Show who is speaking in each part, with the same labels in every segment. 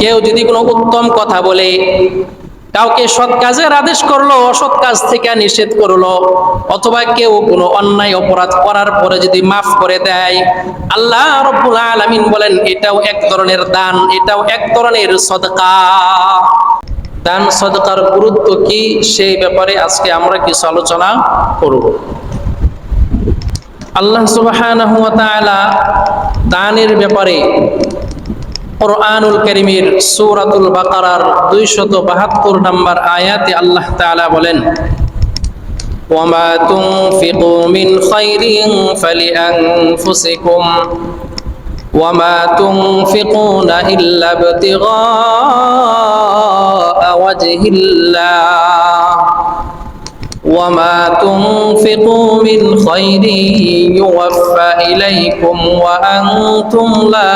Speaker 1: কেউ যদি কোনো উত্তম কথা বলে, কাউকে সৎ কাজের আদেশ করল, অসৎ কাজ থেকে নিষেধ করল, অথবা কেউ কোনো অন্যায় অপরাধ করার পরে যদি মাফ করে দেয়, আল্লাহ রব্বুল আলামিন বলেন, এটাও এক ধরনের দান, এটাও এক ধরনের সদকা। দান, সদকার গুরুত্ব কি? সেই ব্যাপারে আজকে আমরা কিছু আলোচনা করব। আল্লাহ সুবহানাহু ওয়া তাআলা দানের ব্যাপারে কোরআনুল করিমের সূরাতুল বাকারার 272 নম্বর আয়াতে আল্লাহ তাআলা বলেন وما تنفقوا من خير فلأنفسكم وما تنفقون إلا ابتغاء وجه الله وما تنفقوا من خير يوفى إليكم وأنتم لا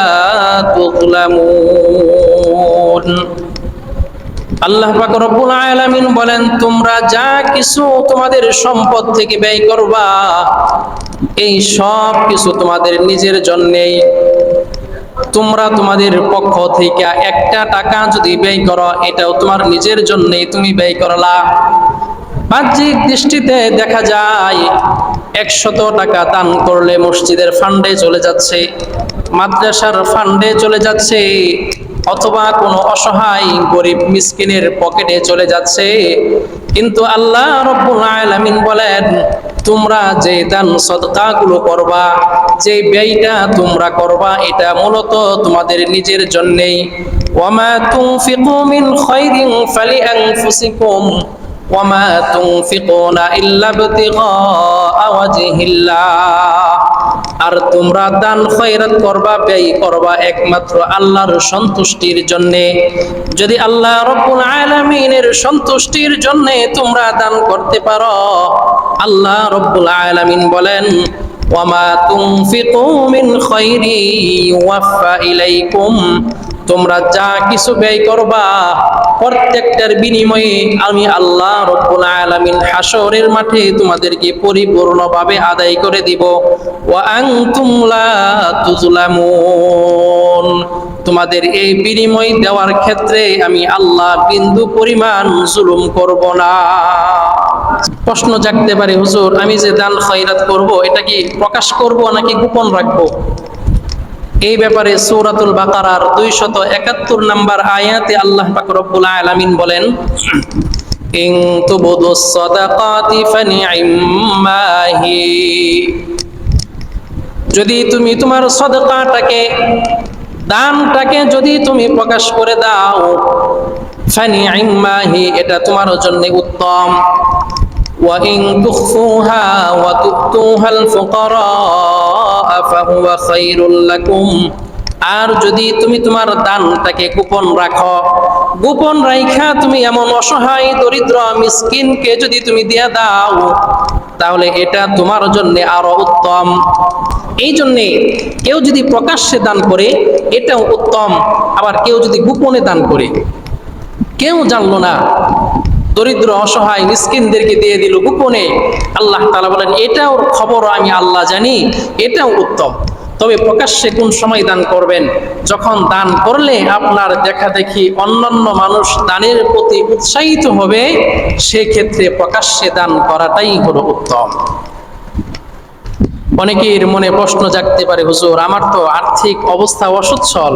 Speaker 1: تظلمون আল্লাহ পাক রব্বুল আলামিন বলেন তোমরা যা কিছু তোমাদের সম্পদ থেকে ব্যয় করবা এই সব কিছু তোমাদের নিজের জন্যেই তোমরা তোমাদের পক্ষ থেকে একটা টাকা যদি ব্যয় করো এটাও তোমার নিজের জন্যই তুমি ব্যয় করলা বাহ্যিক দৃষ্টিতে দেখা যায়, একশত টাকা দান করলে মসজিদের ফান্ডে চলে যাচ্ছে, মাদ্রাসার ফান্ডে চলে যাচ্ছে, অথবা কোনো অসহায় গরিব মিসকিনের পকেটে চলে যাচ্ছে। কিন্তু আল্লাহ রব্বুল বলেন, তোমরা যে দান সদকাগুলো করবা, যে ব্যয়টা তোমরা করবা, এটা মূলত তোমাদের নিজের জন্যেই। ওয়ামা ফালিআনফুসিকুম وما تنفقون إلا ابتغاء وجه الله আর তোমরা দান খয়রাত করবা ব্যয় করবা একমাত্র আল্লাহর সন্তুষ্টির জন্য যদি আল্লাহ রব্বুল আলামিনের সন্তুষ্টির জন্য তোমরা দান করতে পারো আল্লাহ রব্বুল আলামিন বলেন ওয়ামা তুনফিকু মিন খায়রি ইউওয়াফা ইলাইকুম তোমরা যা কিছু ব্যয় করবা, প্রত্যেকটার বিনিময়ে আমি আল্লাহ রব্বুল আলামিন হাসরের মাঠে তোমাদেরকে পরিপূর্ণভাবে আদায় করে দিব। ওয়া আনতুম লা তুজলামুন তোমাদের এই বিনিময় দেওয়ার ক্ষেত্রে আমি আল্লাহ বিন্দু পরিমাণ জুলুম করব না। প্রশ্ন জাগতে পারে, হুজুর, আমি যে দান খয়রাত করব, এটা কি প্রকাশ করব নাকি গোপন রাখব? এই ব্যাপারে সূরাতুল বাকারার 271 নম্বর আয়াতে আল্লাহ পাক রব্বুল আলামিন বলেন ইন তুবদুস সাদাকাতি ফানি'মাহি যদি তুমি তোমার সদকাটাকে, দানটাকে যদি তুমি প্রকাশ করে দাও ফানি ফানি'মাহি এটা তোমার জন্য উত্তম। وإن تخفوها وتؤتوها الفقراء فهو خير لكم আর যদি তুমি তোমার দানটাকে গোপন রাখো গোপন রাইখা তুমি এমন অসহায় দরিদ্র মিসকিনকে যদি তুমি দিয়া দাও তাহলে এটা তোমার জন্য আরো উত্তম এই জন্যে কেউ যদি প্রকাশ্যে দান করে এটাও উত্তম আবার কেউ যদি গোপনে দান করে কেউ জানলো না দরিদ্র, অসহায় মিসকিনদেরকে দিয়ে দিল গোপনে। আল্লাহ তালা বলেন, এটাও খবর আমি আল্লাহ জানি, এটাও উত্তম। তবে প্রকাশ্যে কোন সময় দান করবেন? যখন দান করলে আপনার দেখা দেখি অন্যান্য মানুষ দানের প্রতি উৎসাহিত হবে, সেক্ষেত্রে প্রকাশ্যে দান করাটাই হলো উত্তম। অনেকের মনে প্রশ্ন জাগতে পারে, হুজুর, আমার তো আর্থিক অবস্থা অসচ্ছল।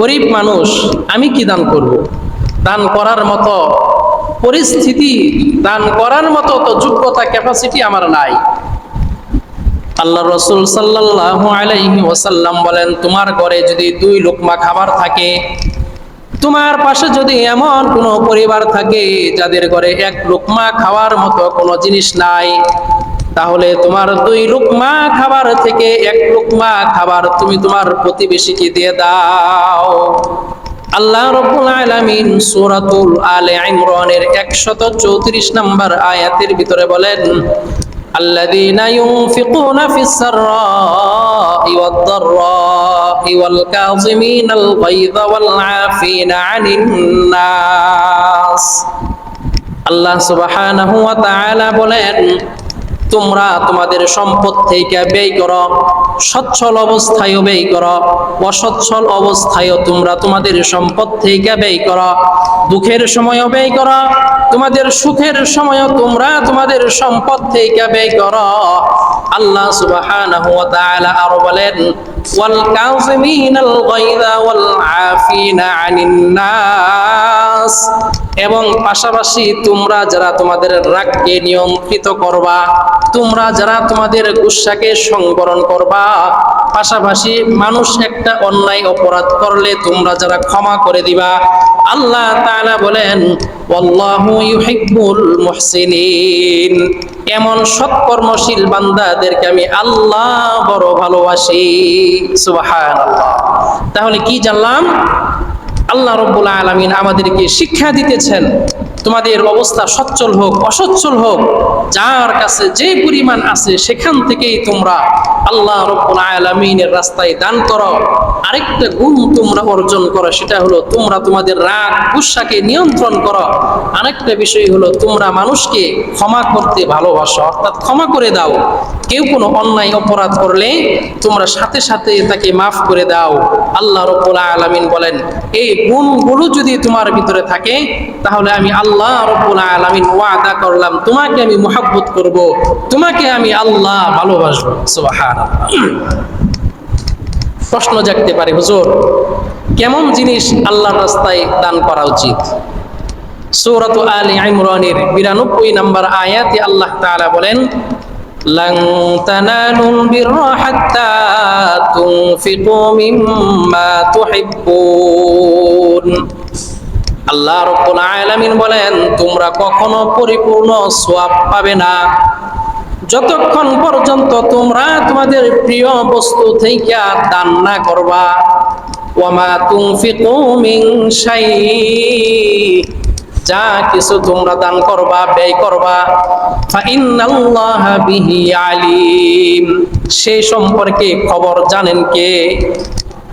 Speaker 1: গরিব মানুষ, আমি কি দান করব? দান করার মতো পরিস্থিতি দান করার মতো তো যোগ্যতা ক্যাপাসিটি আমার নাই। আল্লাহ রসুল সাল্লাল্লাহু আলাইহি ওয়াসাল্লাম বলেন, তোমার ঘরে যদি দুই লোকমা খাবার থাকে, তোমার পাশে যদি এমন কোনো পরিবার থাকে, যাদের ঘরে এক লোকমা খাওয়ার মতো কোনো জিনিস নাই, তাহলে তোমার দুই লুকমা খাবার থেকে এক লুকমা খাবার তুমি তোমার প্রতিবেশীকে দিয়ে দাও। আল্লাহ রব্বুল আলামিন সূরাতুল আলে ইমরানের 134 নম্বর আয়াতের ভিতরে বলেন, আল্লাযীনা ইউনফিকুনা ফিস সাররাই ওয়াদ দাররাই ওয়াল কাযিমিনাল গায়য ওয়াল আফিনা আনিন নাস আল্লাহ সুবহানাহু ওয়া তাআলা বলেন তোমরা তোমাদের সম্পদ থেকে ব্যয় করো, সচ্ছল অবস্থায়ও ব্যয় করো, অসচ্ছল অবস্থায়ও তোমরা তোমাদের সম্পদ থেকে ব্যয় করো। দুঃখের সময়ও ব্যয় করো, তোমাদের সুখের সময়ও তোমরা তোমাদের সম্পদ থেকে ব্যয় করো। আল্লাহ তাআলা আরও বলেন এবং পাশাপাশি তোমরা যারা তোমাদের রাগকে নিয়ন্ত্রিত করবা তোমরা যারা তোমাদের গুসাকে সংবরণ করবা পাশাপাশি মানুষ একটা অন্যায় অপরাধ করলে তোমরা যারা ক্ষমা করে দিবা, আল্লাহ তাআলা বলেন, ওয়াল্লাহু ইউহিব্বুল মুহসিনিন। এমন সৎকর্মশীল বান্দাদেরকে আমি আল্লাহ বড় ভালোবাসি। সুবহানাল্লাহ। তাহলে কি জানলাম? আল্লাহ রব্বুল আলমিন আমাদেরকে শিক্ষা দিতেছেন। তোমাদের অবস্থা সচ্ছল হোক, অসচ্ছল হোক, যার কাছে যে পরিমাণ আছে সেখান থেকেই তোমরা আল্লাহ রব্বুল আলমিনের রাস্তায় দান করো। আরেকটা গুণ তোমরা অর্জন করো, সেটা হলো তোমরা তোমাদের রাগ গুসাকে নিয়ন্ত্রণ করো। আরেকটা বিষয় হলো তোমরা মানুষকে ক্ষমা করতে ভালোবাসো, অর্থাৎ ক্ষমা করে দাও। কেউ কোনো অন্যায়, অপরাধ করলে তোমরা সাথে সাথে তাকে মাফ করে দাও। আল্লাহ রব্বুল আলামিন বলেন, এই গুণগুলো যদি তোমার ভিতরে থাকে, তাহলে আমি আল্লাহ রব্বুল আলামিন ওয়াদা করলাম, তোমাকে আমি মোহাব্বত করব, তোমাকে আমি আল্লাহ ভালোবাসবো। সুবহানাল্লাহ। প্রশ্ন জাগতে পারে হুজুর কেমন জিনিস আল্লাহর রাস্তায় দান করা উচিত সূরাত আলী ইমরানের 92 নম্বর আয়াতে আল্লাহ তাআলা বলেন لن تنالوا البر حتى تنفقوا مما تحبون আল্লাহ রব্বুল আলামিন বলেন তোমরা কখনো পরিপূর্ণ সোয়াব পাবে না যতক্ষণ পর্যন্ত তোমরা তোমাদের প্রিয় বস্তু থেকে দান না করবা, ওয়ামা তুনফিকু মিন যা কিছু তোমরা দান করবা, ব্যয় করবা আলিম। সে সম্পর্কে খবর জানেন কে?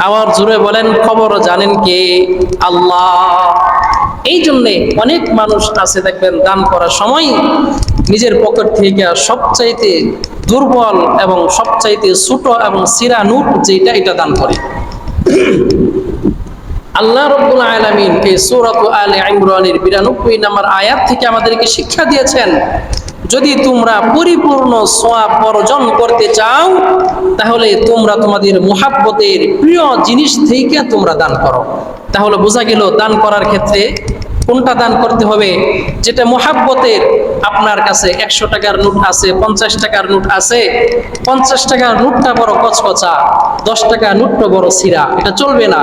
Speaker 1: আবার জুড়ে বলেন, খবর জানেন কে? আল্লাহ। এই জন্যে অনেক মানুষ আছে, দেখবেন, দান করার সময় নিজের পকেট থেকে সবচাইতে দুর্বল এবং সবচাইতে ছোট এবং সিরা নুট যেটা এটা দান করে। আল্লাহ রব্বুল আলামিন এই সূরাত আলে ইমরানের 92 নম্বর আয়াত থেকে আমাদেরকে শিক্ষা দিয়েছেন, যদি তোমরা পরিপূর্ণ সোয়াব অর্জন করতে চাও, তাহলে তোমরা তোমাদের মুহাব্বতের প্রিয় জিনিস থেকে তোমরা দান করো। তাহলে বোঝা গেল দান করার ক্ষেত্রে কোনটা দান করতে হবে? যেটা মোহাব্বতের আপনার কাছে একশো টাকার নোট আছে, পঞ্চাশ টাকার নোট আছে। পঞ্চাশ টাকার নোটটা বড় কচকচা, দশ টাকার নোটটা বড় সিরা এটা চলবে না।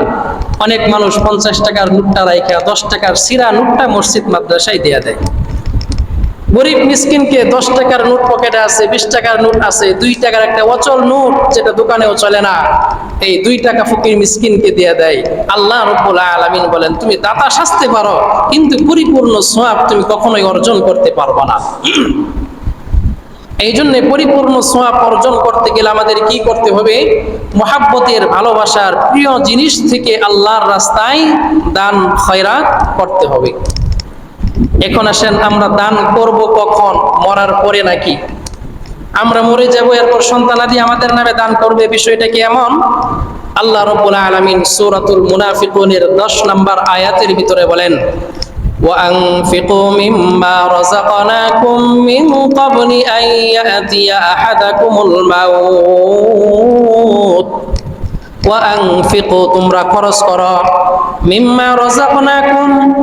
Speaker 1: অনেক মানুষ পঞ্চাশ টাকার নোটটা রাইখা, দশ টাকার সিরা নোটটা মসজিদ মাদ্রাসায় দেয়া দেয়। গরিব মিসকিনকে দশ টাকার নোট পকেটে আছে, বিশ টাকার নোট আছে, দুই টাকার একটা অচল নোট যেটা দোকানেও চলে না। এই দুই টাকা ফকির মিসকিনকে দিয়ে দেয়। আল্লাহ রব্বুল আলামিন বলেন, তুমি দাতা সাজতে পারো, কিন্তু পরিপূর্ণ সোয়াব তুমি কখনোই অর্জন করতে পারবে না। এই জন্য পরিপূর্ণ সোয়াব অর্জন করতে গেলে আমাদের কি করতে হবে? মহাব্বতের ভালোবাসার প্রিয় জিনিস থেকে আল্লাহর রাস্তায় দান, খয়রাত করতে হবে। এখন আসেন আমরা দান করব কখন মরার পরে নাকি আমরা মরে যাব এরপর সন্তানাদি আমাদের নামে দান করবে বিষয়টা কি এমন আল্লাহ রব্বুল আলামিন সূরাতুল মুনাফিকুনের 10 নম্বর আয়াতের ভিতরে বলেন وأنفقوا مما رزقناكم من قبل أن يأتي أحدكم الموت তোমরা খরচ মিম্মা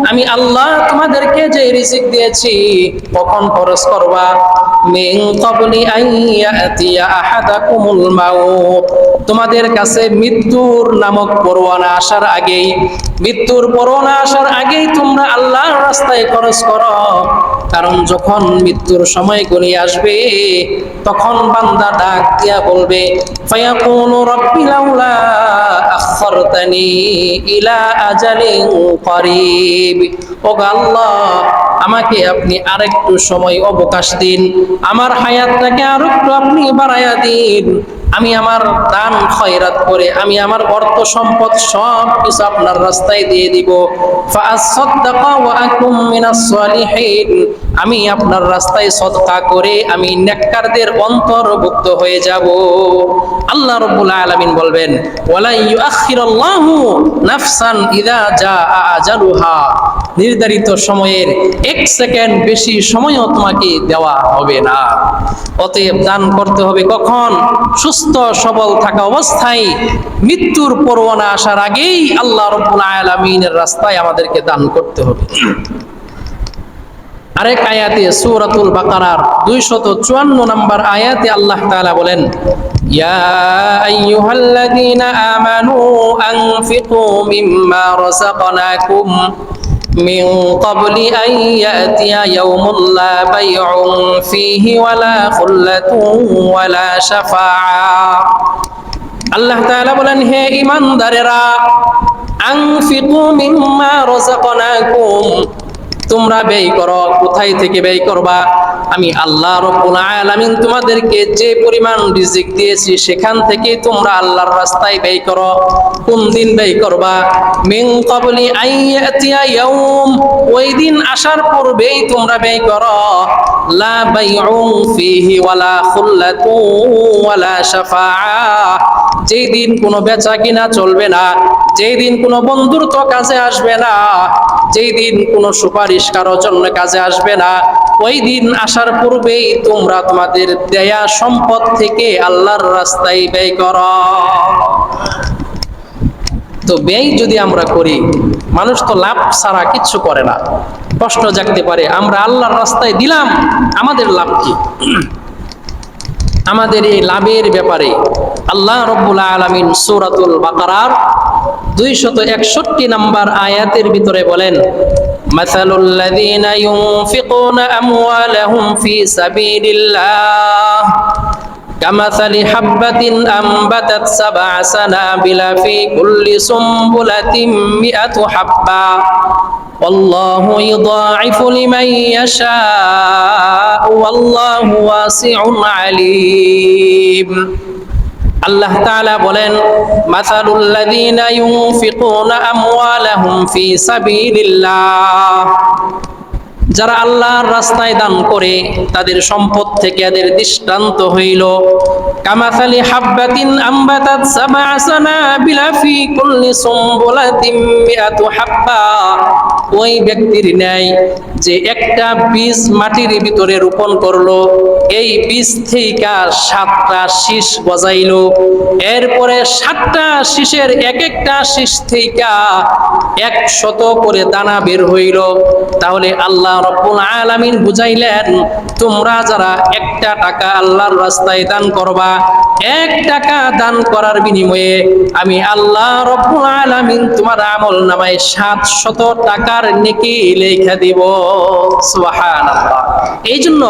Speaker 1: আমি আল্লাহ তোমাদেরকে যে দিয়েছি, কখন খরচ করবা? তোমাদের কাছে মৃত্যুর নামক পরোয়ানা আসার আগেই, মৃত্যুর পরোয়ানা আসার আগেই তোমরা আল্লাহ রাস্তায় খরচ করো। কারণ যখন মৃত্যুর সময় গড়িয়ে আসবে, তখন বান্দা ডাক দিয়া বলবে ফায়াকুনু রাব্বি লাউলা ইলা আজালিন করিব। ও আল্লাহ, আমাকে আপনি আরেকটু সময় অবকাশ দিন। আমার হায়াতটাকে আরেকটু আপনি বাড়াইয়া দিন। আমি আমার দান খয়রাত করে, আমি আমার অর্থ সম্পদ সব কিছু আপনার রাস্তায় দিয়ে দিব। আমি আপনার রাস্তায় সদকা করে আমি নেককারদের অন্তর্ভুক্ত হয়ে যাব। আল্লাহ রাব্বুল আলামিন বলবেন নাফসান ইযা জাআ আজালুহা। নির্ধারিত সময়ের এক সেকেন্ড বেশি সময়ও তোমাকে দেওয়া হবে না। অতএব দান করতে হবে কখন? সুস্থ সবল থাকা অবস্থায় মৃত্যুর পরোয়ানা আসার আগেই আল্লাহ রব্বুল আলামিনের রাস্তায় আমাদেরকে দান করতে হবে। আরেক আয়াতে সূরাতুল বাকারার 254 নম্বর আয়াতে আল্লাহ তাআলা বলেন, ইয়া আইয়ুহাল্লাযীনা আমানু আনফিকু মিম্মা রাযাকনাকুম। من قبل أن يأتي يوم لا بيع فيه ولا خلة ولا شفاعة আল্লাহ তাআলা বলেন হে ঈমানদারেরা আনফিকু মিম্মা রাযাকনাকুম তোমরা ব্যয় করো, কোথায় থেকে ব্যয় করবা? আমি আল্লাহ রব্বুল আলামিন তোমাদেরকে যে পরিমাণ রিজিক দিয়েছি, সেখান থেকে তোমরা আল্লাহর রাস্তায় ব্যয় করো। কোন দিন ব্যয় করবা? মিন ক্বাবলি আইয়াতিয়া ইয়াউম, ওই দিন আসার পূর্বেই তোমরা ব্যয় করো। লা বাইউন ফিহি ওয়ালা খুল্লাতু ওয়ালা শাফাআ। যেই দিন কোনো বেচা কিনা চলবে না, যেই দিন কোনো বন্ধুত্ব কাজে আসবে না, যেই দিন কোনো সুপারিশ কারও জন্য কাজে আসবে না, ওই দিন আসার পূর্বেই তোমরা তোমাদের দেয়া সম্পদ থেকে আল্লাহর রাস্তায় ব্যয় কর। তো ব্যয় যদি আমরা করি, মানুষ তো লাভ ছাড়া কিচ্ছু করে না। প্রশ্ন জাগতে পারে, আমরা আল্লাহর রাস্তায় দিলাম, আমাদের লাভ কি? আমাদের এই লাভের ব্যাপারে আল্লাহ রব্বুল আলমিন সূরাতুল বাকারার দুইশত একষট্টি নম্বর আয়াতের ভিতরে বলেন مثل الذين ينفقون أموالهم في سبيل الله كمثل حبة أنبتت سبع سنابل في كل سنبلة مئة حبة والله يضاعف لمن يشاء والله واسع عليم আল্লাহ তাআলা বলেন, মাসালুল্লাযীনা ইউনফিকুনা আমওয়ালাহুম ফি সাবিলিল্লাহ। যারা আল্লাহর রাস্তায় দান করে, তাদের সম্পদ থেকে এদের দৃষ্টান্ত হইল কামাসালি হাব্বাতিন আম্বাতাত সাবআ সানাবিলা ফি কুল্লি সুমবুলাতিন মিআতু হাব্বা। ওই ব্যক্তির ন্যায় যে একটা বীজ মাটির ভিতরে রোপণ করল, এই বীজ থেকে সাতটা শীষ গজাইলো। এরপরে সাতটা শীষের এক একটা শীষ থেকে একশত করে দানা বের হইল। তাহলে আল্লাহ রব্বুল আলামিন বুঝাইলেন, তোমরা যারা একটা টাকা আল্লাহর রাস্তায় দান করবা, এক টাকা দান করার বিনিময়ে আমি আল্লাহ রব্বুল আলামিন তোমার আমল নামায় সাত শত টাকার নেকি লেখা দিব। সুবহানাল্লাহ। এই জন্য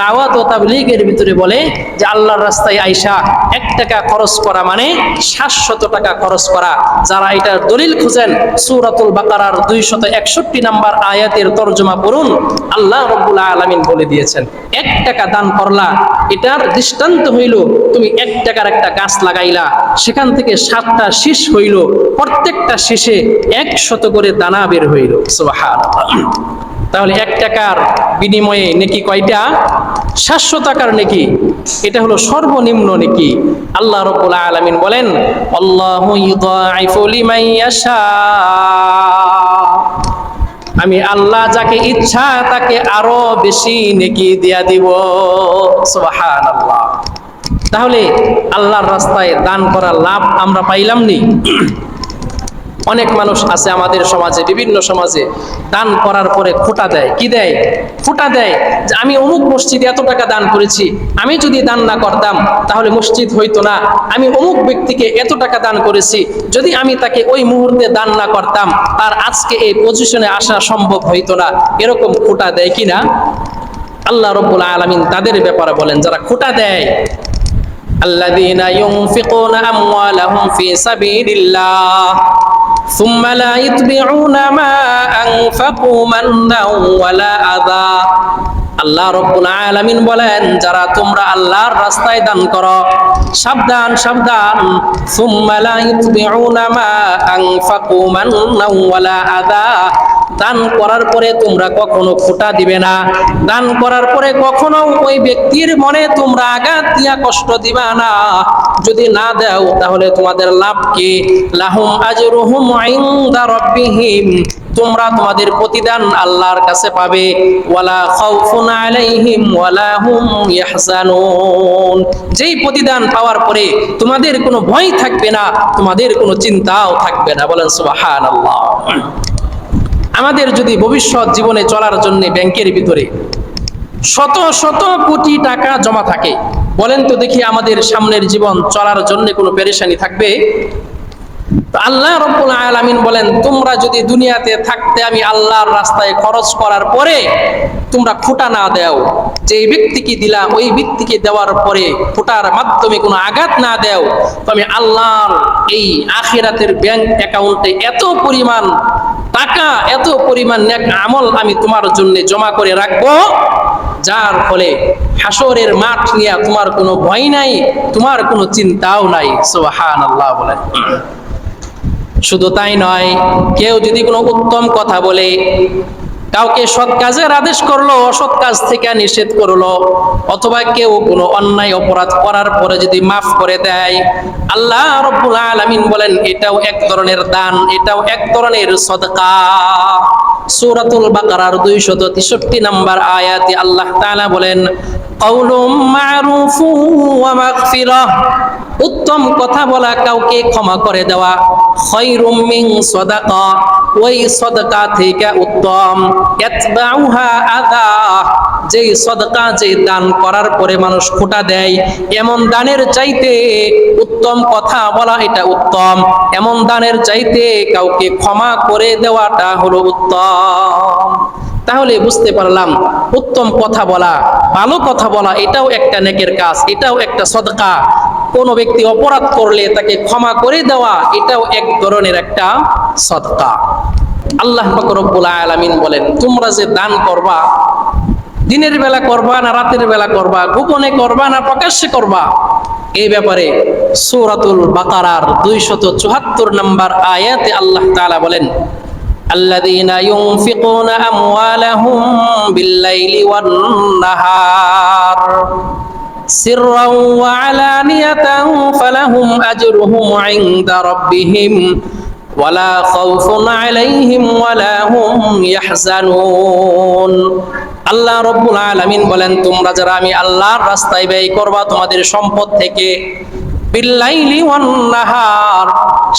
Speaker 1: দাওয়াত ও তাবলীগের ভিতরে বলে যে আল্লাহর রাস্তায় আইসা এক টাকা খরচ করা মানে সাতশত টাকা খরচ করা। যারা এটার দলিল খুঁজেন, সূরাতুল বাকারার দুইশত একষট্টি নাম্বার আয়াতের তর্জমা পড়ুন, আল্লাহ রব্বুল আলামিন বলে দিয়েছেন, এক টাকা দান করলা, এটার দৃষ্টান্ত হইল তুমি এক টাকার একটা গাছ লাগাইলা, সেখান থেকে সাতটা শীষ হইল, প্রত্যেকটা শীষে একশত করে দানা বের হইল। সুবহানাল্লাহ। তাহলে এক টাকার বিনিময়ে নেকি কয়টা? সাতশো টাকার নেকি। এটা হলো সর্বনিম্ন নেকি। আল্লাহ রব্বুল আলামিন বলেন, আল্লাহু আমি আল্লাহ যাকে ইচ্ছা তাকে আরও বেশি নেকি দিয়া দিব। সুবহানাল্লাহ। তাহলে আল্লাহর রাস্তায় দান করার লাভ আমরা পাইলাম নি? অনেক মানুষ আছে আমাদের সমাজে, বিভিন্ন সমাজে, দান করার পরে খোটা দেয়। কি দেয়? খোটা দেয় যে আমি অমুক মসজিদে এত টাকা দান করেছি, আমি যদি দান না করতাম, তাহলে মসজিদ হইতো না। আমি অমুক ব্যক্তিকে এত টাকা দান করেছি, যদি আমি তাকে ওই মুহূর্তে দান না করতাম, তার আজকে এই পজিশনে আসা সম্ভব হইতো না। এরকম খোটা দেয় কি না? আল্লাহ রব্বুল আলমিন তাদের ব্যাপারে বলেন, যারা খোটা দেয় আল্লাহ ثم لا يتبعون ما أنفقوا منا ولا أذى. আল্লাহ রব্বুল আলামিন বলেন, যারা তোমরা আল্লাহর রাস্তায় দান করো, সাবধান সাবধান। সুম্মা লা ইতবিউনা মা আনফাকু মান্নাও ওয়ালা আযা দান করার পরে তোমরা কখনো খোটা দিবে না। দান করার পরে কখনো ওই ব্যক্তির মনে তোমরা আঘাত দিয়া কষ্ট দিবা না। যদি না দাও, তাহলে তোমাদের লাভ কি? লাহুম আজরুহুম ইনদা রাব্বিহিম। তোমরা তোমাদের প্রতিদান আল্লাহর কাছে পাবে। ওয়ালা আলাইহিম যেই প্রতিদান পাওয়ার পরে তোমাদের কোনো ভয় থাকবে না, তোমাদের কোনো চিন্তাও থাকবে না। বলেন সুবহানাল্লাহ। আমাদের যদি ভবিষ্যৎ জীবনে চলার জন্য ব্যাংকের ভিতরে শত শত কোটি টাকা জমা থাকে, বলেন তো দেখি আমাদের সামনের জীবন চলার জন্য কোনো পেরেশানি থাকবে? তো আল্লাহ রব্বুল আলামিন বলেন, তোমরা যদি দুনিয়াতে থাকতে আমি আল্লাহর রাস্তায় খরচ করার পরে তোমরা ফুটা না দাও। যে ব্যক্তিকে দিলাম, ওই ব্যক্তিকে দেওয়ার পরে ফুটার মাধ্যমে কোনো আঘাত না দেও। তো আমি আল্লাহর এই আখিরাতের ব্যাংক অ্যাকাউন্টে এত পরিমাণ টাকা, এত পরিমাণ আমল আমি তোমার জন্য জমা করে রাখব, যার ফলে হাসরের মাঠ নিয়ে তোমার কোনো ভয় নাই, তোমার কোনো চিন্তাও নাই। সুবহান আল্লাহ বলেন। শুধু তাই নয়, কেউ যদি কোনো উত্তম কথা বলে, কাউকে সৎ কাজের আদেশ করল, অসৎ কাজ থেকে নিষেধ করল, অথবা কেউ কোনো অন্যায় অপরাধ করার পরে যদি মাফ করে দেয়, আল্লাহ রব্বুল আলামিন বলেন, এটাও এক ধরনের দান, এটাও এক ধরনের সদকা। সূরাতুল বাকারার 263 নম্বর আয়াতে আল্লাহ তাআলা বলেন কাউলুম মারুফু ওয়া মাগফিরাহ। উত্তম কথা বলা কাউকে ক্ষমা করে দেওয়া। মিন সদাকা, ওই সদকা থেকে উত্তম। ইয়াতবাউহা আদা, যেই সদকা যে দান করার পরে মানুষ খোটা দেয়, এমন দানের চাইতে উত্তম কথা বলা এটা উত্তম। এমন দানের চাইতে কাউকে ক্ষমা করে দেওয়াটা হলো উত্তম। তাহলে বুঝতে পারলাম, উত্তম কথা বলা, ভালো কথা বলা এটাও একটা নেকের কাজ, এটাও একটা সদকা। কোনো ব্যক্তি অপরাধ করলে তাকে ক্ষমা করে দেওয়া এটাও এক ধরনের একটা সদকা আল্লাহ পাক রব্বুল আলামিন বলেন তোমরা যে দান করবা দিনের বেলা করবা না রাতের বেলা করবা গোপনে করবা না প্রকাশ্যে করবা এই ব্যাপারে সূরাতুল বাকারার 274 নম্বর আয়াতে আল্লাহ তাআলা বলেন الذين ينفقون أموالهم بالليل والنهار سرا وعلانية فلهم أجرهم عند ربهم ولا خوف عليهم ولا هم يحزنون আল্লাহ রব্বুল আলামিন বলেন তোমরা যারা আমি আল্লাহর রাস্তায় ব্যয় করবা তোমাদের সম্পদ থেকে বিল্লাইলি ওয়ান নাহার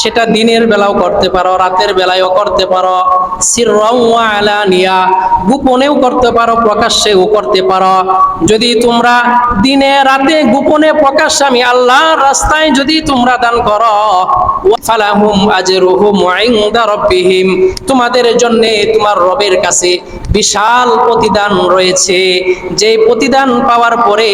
Speaker 1: সেটা দিনের বেলাও করতে পারো, রাতের বেলায়ও করতে পারো। আলানিয়া। গোপনেও করতে পারো, প্রকাশ্যেও করতে পারো। যদি তোমরা দিনে রাতে গোপনে প্রকাশ্যে আমি আল্লাহর রাস্তায় যদি তোমরা দান করো ফালাহুম আজরুহুম ইনদা রাব্বিহিম। তোমাদের জন্য তোমার রবের কাছে বিশাল প্রতিদান রয়েছে। যে প্রতিদান পাওয়ার পরে,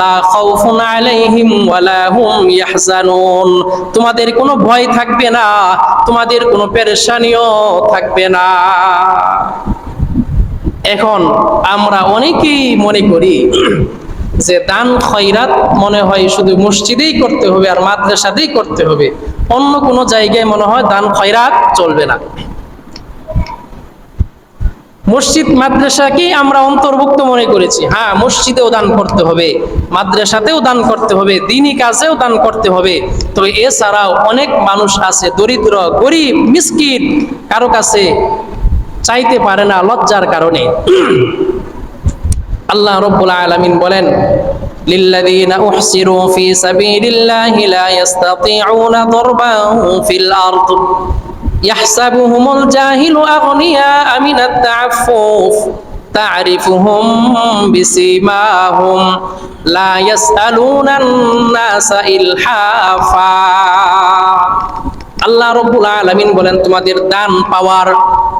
Speaker 1: লা খাউফুন আলাইহিম ওয়ালা হুম ইয়াহজানুন। তোমাদের কোনো ভয় থাকবে না, তোমাদের কোনো পেরেশানিও থাকবে না। এখন আমরা অনেকেই মনে করি যে দান খয়রাত মনে হয় শুধু মসজিদেই করতে হবে আর মাদ্রাসাতেই করতে হবে। অন্য কোনো জায়গায় মনে হয় দান খয়রাত চলবে না। মসজিদ মাদ্রাসাকেই আমরা অন্তর্ভুক্ত মনে করেছি হ্যাঁ মসজিদেও দান করতে হবে মাদ্রাসাতেও দান করতে হবে দিনী কাজেও দান করতে হবে তবে এছাড়াও অনেক মানুষ আছে দরিদ্র গরিব মিসকিন কারো কাছে চাইতে পারে না লজ্জার কারণে আল্লাহ রব্বুল আলামিন বলেন للذين أحسروا في سبيل الله لا يستطيعون ضربا في الأرض يحسبهم الجاهل أغنياء من التعفف تعرفهم بسيماهم لا يسألون الناس إلحافا আল্লাহ রব্বুল আলামিন বলেন তোমাদের দান পাওয়ার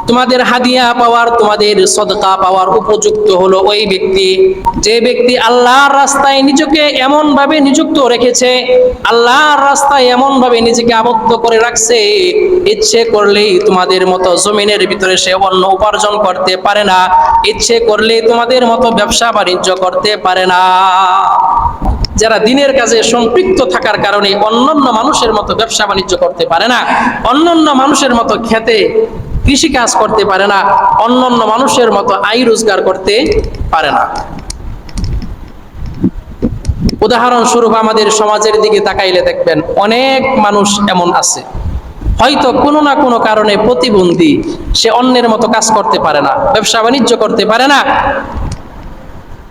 Speaker 1: তোমাদের হাদিয়া পাওয়ার, তোমাদের সদকা পাওয়ার উপযুক্ত হলো ওই ব্যক্তি। যে ব্যক্তি আল্লাহর রাস্তায় নিজেকে এমন ভাবে নিযুক্ত রেখেছে, আল্লাহর রাস্তায় এমন ভাবে নিজেকে আবদ্ধ করে রাখছে, ইচ্ছে করলেই তোমাদের মতো জমিনের ভিতরে সে অন্য উপার্জন করতে পারে না। ইচ্ছে করলেই তোমাদের মতো ব্যবসা বাণিজ্য করতে পারে না। যারা দিনের কাজে সম্পৃক্ত থাকার কারণে অন্যান্য মানুষের মতো ব্যবসা বাণিজ্য করতে পারে না, অন্যান্য মানুষের মতো খেতে কৃষি কাজ করতে পারে না, অন্যান্য মানুষের মতো আয় রোজগার করতে পারে না। উদাহরণস্বরূপ আমাদের সমাজের দিকে তাকাইলে দেখবেন, অনেক মানুষ এমন আছে। হয়তো কোনো না কোনো কারণে প্রতিবন্ধী, সে অন্যের মতো কাজ করতে পারে না, ব্যবসা বাণিজ্য করতে পারে না।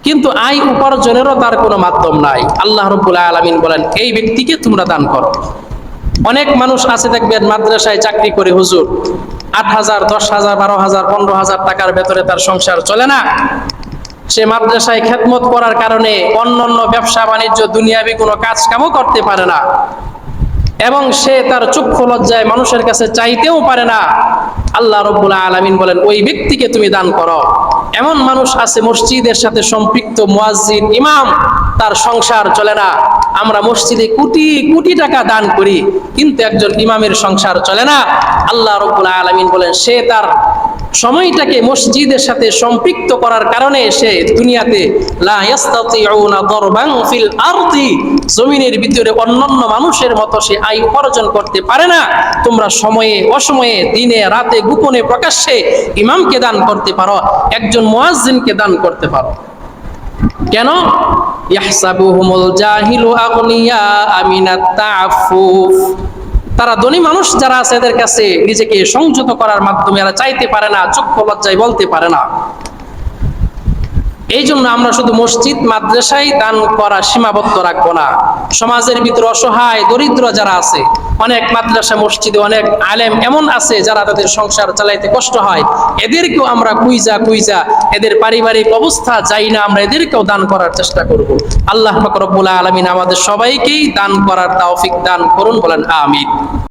Speaker 1: কিন্তু আয় উপার্জনেরও তার কোনো মাধ্যম নাই। আল্লাহ রব্বুল আলমিন বলেন, এই ব্যক্তিকে তোমরা দান করো। অনেক মানুষ আছে দেখবেন, মাদ্রাসায় চাকরি করে হুজুর আট হাজার, দশ হাজার, বারো হাজার, পনেরো হাজার টাকার ভেতরে তার সংসার চলে না। সে মাদ্রাসায় খেদমত করার কারণে অন্যান্য ব্যবসা বাণিজ্য, দুনিয়াবি কোনো কাজ কামও করতে পারে না। এবং সে তার চক্ষু লজ্জায় মানুষের কাছে চাইতেও পারে না। আল্লাহ রব্বুল আলমিন বলেন, ওই ব্যক্তিকে তুমি দান করো। এমন মানুষ আছে মসজিদের সাথে সম্পৃক্ত মুয়াজ্জিন, ইমাম। তার সংসার চলে না। আমরা মসজিদে কোটি কোটি টাকা দান করি, কিন্তু একজন ইমামের সংসার চলে না। আল্লাহ রব্বুল আলমিন বলেন, সে তার সময়টাকে মসজিদের সাথে সম্পৃক্ত করার কারণে সে দুনিয়াতে জমিনের ভিতরে অন্যান্য মানুষের মতো সে আয় উপার্জন করতে পারে না। তোমরা সময়ে অসময়ে, দিনে, রাতে, গোপনে প্রকাশ্যে ইমামকে দান করতে পারো, একজন মুয়াজ্জিনকে দান করতে পারো। কেন? ইয়াহসাবুহুমুল জাহিলু আগনিয়া আমিনাত তাআফুফ। তারা ধনী মানুষ যারা আছে, এদের কাছে নিজেকে সংযত করার মাধ্যমে এরা চাইতে পারে না, চক্ষু লজ্জায় বলতে পারে না। এই জন্য আমরা শুধু মসজিদ, মাদ্রাসায় দান করা সীমাবদ্ধ রাখব না। সমাজের ভিতরে অসহায়, দরিদ্র যারা আছে, অনেক মাদ্রাসা, মসজিদে অনেক আলেম এমন আছে যারা তাদের সংসার চালাইতে কষ্ট হয়। এদেরকেও আমরা কুইজা কুইজা, এদের পারিবারিক অবস্থা যাই না, আমরা এদেরকেও দান করার চেষ্টা করব। আল্লাহ রব্বুল আলমিন আমাদের সবাইকেই দান করার তাওফিক দান করুন বলেন, আমিন।